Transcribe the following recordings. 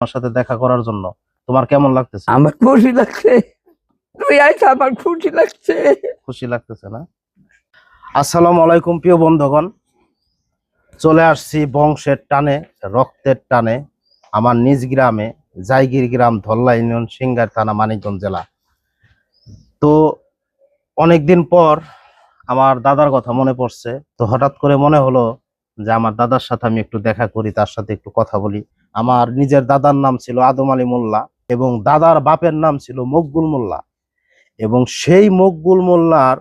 আমার সাথে দেখা করার জন্য। তোমার কেমন লাগতেছে? আমার খুশি লাগছে। তুই আইস আমার খুশি লাগছে। খুশি লাগতেছে না? আসসালামু আলাইকুম প্রিয় বন্ধুগণ। চলে আসছি বংশের টানে রক্তের টানে আমার নিজ গ্রামে জাইগির গ্রাম ধল্লা ইউনিয়ন সিঙ্গার থানা মানিকগঞ্জ জেলা। তো অনেকদিন পর আমার দাদার কথা মনে পড়ছে। তো হঠাৎ করে মনে হলো যে আমার দাদার সাথে আমি একটু দেখা করি তার সাথে একটু কথা বলি। আমার নিজের দাদার নাম ছিল আদম আলী মোল্লা এবং দাদার বাপের নাম ছিল মকবুল মোল্লা। এবং সেই মকবুল মোল্লার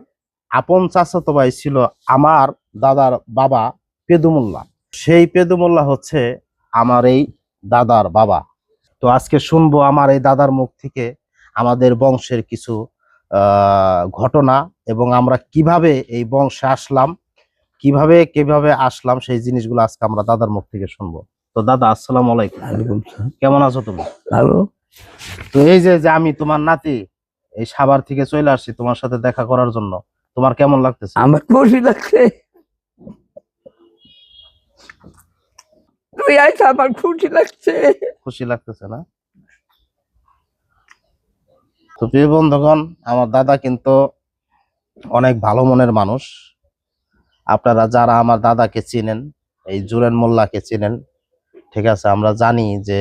আপন চাচাতো ভাই ছিল আমার দাদার বাবা পেদু মোল্লা। সেই পেদু মোল্লা হচ্ছে আমার এই দাদার বাবা। তো আজকে শুনব আমার এই দাদার মুখ থেকে আমাদের বংশের কিছু ঘটনা এবং আমরা কীভাবে এই বংশে আসলাম, কীভাবে কীভাবে আসলাম সেই জিনিসগুলো আজকে আমরা দাদার মুখ থেকে শুনব। তো দাদা আসসালাম আলাইকুম। কেমন আছো তুমি? ভালো। তো এই যে যে আমি তোমার নাতি এই সাভার থেকে চলে আসছি তোমার সাথে দেখা করার জন্য। তোমার কেমন লাগতেছে? আমার খুশি লাগছে। তুই আইস আমার খুশি লাগছে। খুশি লাগতেছে না? তো প্রিয় বন্ধুগণ আমার দাদা কিন্তু অনেক ভালো মনের মানুষ। আপনারা যারা আমার দাদাকে চিনেন এই জুরেন মোল্লাকে চিনেন ঠিক আছে? আমরা জানি যে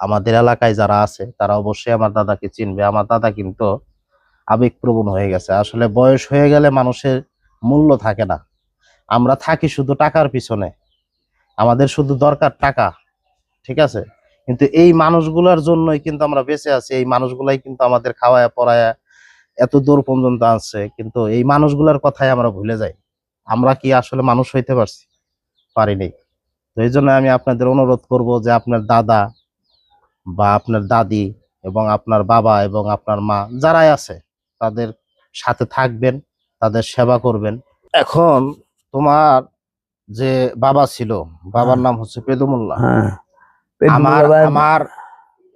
আমাদের এলাকায় যারা আছে, তারা অবশ্যই আমার দাদাকে চিনবে। আমার দাদা কিন্তু আবেগপ্রবণ হয়ে গেছে। আসলে বয়স হয়ে গেলে মানুষের মূল্য থাকে না। আমরা থাকি শুধু টাকার পিছনে। আমাদের শুধু দরকার টাকা, ঠিক আছে? কিন্তু এই মানুষগুলোর জন্যই কিন্তু আমরা বেঁচে আছি। এই মানুষগুলাই কিন্তু আমাদের খাওয়ায়, পড়ায় এত দূর পর্যন্ত আছে কিন্তু এই মানুষগুলোর কথাই আমরা ভুলে যাই। আমরা কি আসলে মানুষ হইতে পারছি? পারিনি। তো এই জন্য আমি আপনাদের অনুরোধ করব যে আপনার দাদা বা আপনার দাদি এবং আপনার বাবা এবং আপনার মা যারাই আছে তাদের সাথে থাকবেন তাদের সেবা করবেন। এখন তোমার যে বাবা ছিল বাবার নাম হচ্ছে পেদুমুল্লাহ হ্যাঁ। আমার আমার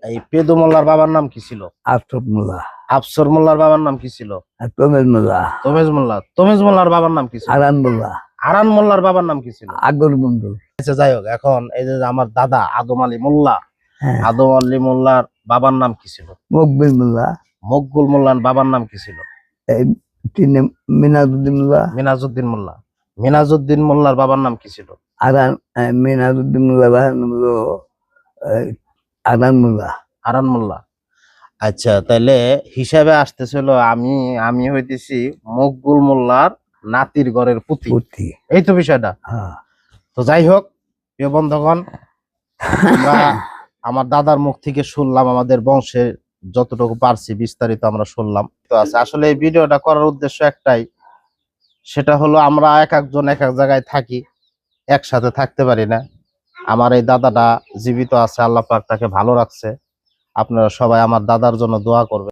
এই পেদু মোল্লার বাবার নাম কি ছিল? আফসব মোল্লা। আফসর মোল্লার বাবার নাম কি ছিল? আর তোমের মোল্লা। তমেজ মোল্লা। তমেজ মোল্লার বাবার নাম কি ছিল? আরান মোল্লা। আরান মোল্লার বাবার নাম কি ছিল? আগর মন্ডল আচ্ছা যাই হোক এখন এই যে আমার দাদা আদম আলী মোল্লা হ্যাঁ। আদম আলী মোল্লার বাবার নাম কি ছিল? মকবিল মোল্লা। মকবুল মোল্লার বাবার নাম কি ছিল? মিনাজুদ্দিন মোল্লা। মিনাজউদ্দিন মোল্লা। মিনাজউদ্দিন মোল্লার বাবার নাম কি ছিল? আরান মিনাজুদ্দিন মোল্লা বাহার নাম হলো আরান মোল্লা। আরান মোল্লা। আচ্ছা তাহলে হিসাবে আসতেছিল আমি আমি হইতেছি মকবুল মোল্লার নাতির ঘরের পুতি। এই তো বিষয়টা। হ্যাঁ। তো যাই হোক, প্রিয় বন্ধুগণ, আমরা আমার দাদার মুখ থেকে শুনলাম, আমাদের বংশে যতটুকু পারছি বিস্তারিত আমরা শুনলাম। তো আছে আসলে এই ভিডিওটা করার উদ্দেশ্য একটাই, সেটা হলো আমরা এক একজন এক এক জায়গায় থাকি, একসাথে থাকতে পারি না। আমার এই দাদাটা জীবিত আছে, আল্লাহ পাক তাকে ভালো রাখছে। আপনারা সবাই আমার দাদার জন্য দোয়া করবেন।